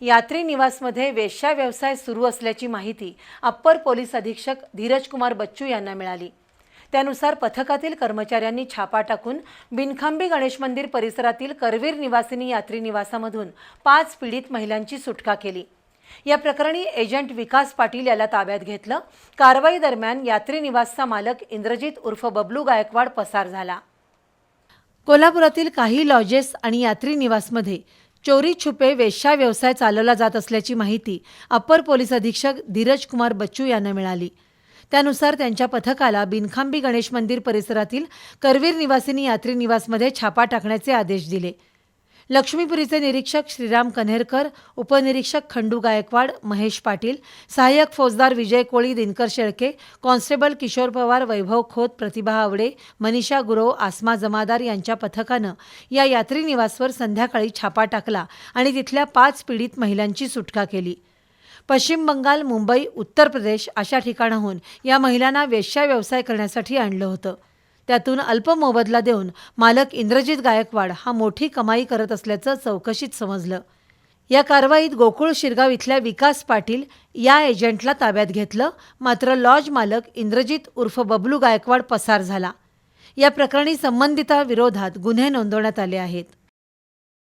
यात्री निवासमध्ये वेश्या व्यवसाय सुरू असल्याची माहिती अप्पर पोलीस अधीक्षक धीरज कुमार बच्चू यांना मिळाली. त्यानुसार पथकातील कर्मचाऱ्यांनी छापा टाकून बिनखांबी गणेश मंदिर परिसरातील करवीर निवासिनी यात्री निवासामधून पाच पीडित महिलांची सुटका केली. या प्रकरणी एजंट विकास पाटील याला ताब्यात घेतलं. कारवाई दरम्यान यात्री निवासचा मालक इंद्रजित उर्फ बबलू गायकवाड पसार झाला. कोल्हापुरातील काही लॉजेस आणि यात्री निवासमध्ये चोरी छुपे वेश्या व्यवसाय चालवला जात असल्याची माहिती अप्पर पोलीस अधीक्षक धीरज कुमार बच्चू यांना मिळाली. त्यानुसार त्यांच्या पथकाला बिनखांबी गणेश मंदिर परिसरातील करवीर निवासिनी यात्री निवासमध्ये छापा टाकण्याचे आदेश दिले. लक्ष्मीपुरीचे निरीक्षक श्रीराम कन्हेरकर उपनिरीक्षक खंडू गायकवाड महेश पाटील सहाय्यक फौजदार विजय कोळी दिनकर शेळके कॉन्स्टेबल किशोर पवार वैभव खोत प्रतिभा आवडे मनीषा गुरव आसमा जमादार यांच्या पथकानं या यात्री निवासवर संध्याकाळी छापा टाकला आणि तिथल्या पाच पीडित महिलांची सुटका केली. पश्चिम बंगाल मुंबई उत्तर प्रदेश अशा ठिकाणाहून या महिलांना वेश्या व्यवसाय करण्यासाठी आणलं होतं. त्यातून अल्प मोबदला देऊन मालक इंद्रजित गायकवाड हा मोठी कमाई करत असल्याचं चौकशीत समजलं. या कारवाईत गोकुळ शिरगाव इथल्या विकास पाटील या एजंटला ताब्यात घेतलं मात्र लॉज मालक इंद्रजित उर्फ बबलू गायकवाड पसार झाला. या प्रकरणी संबंधिताविरोधात गुन्हे नोंदवण्यात आले आहेत.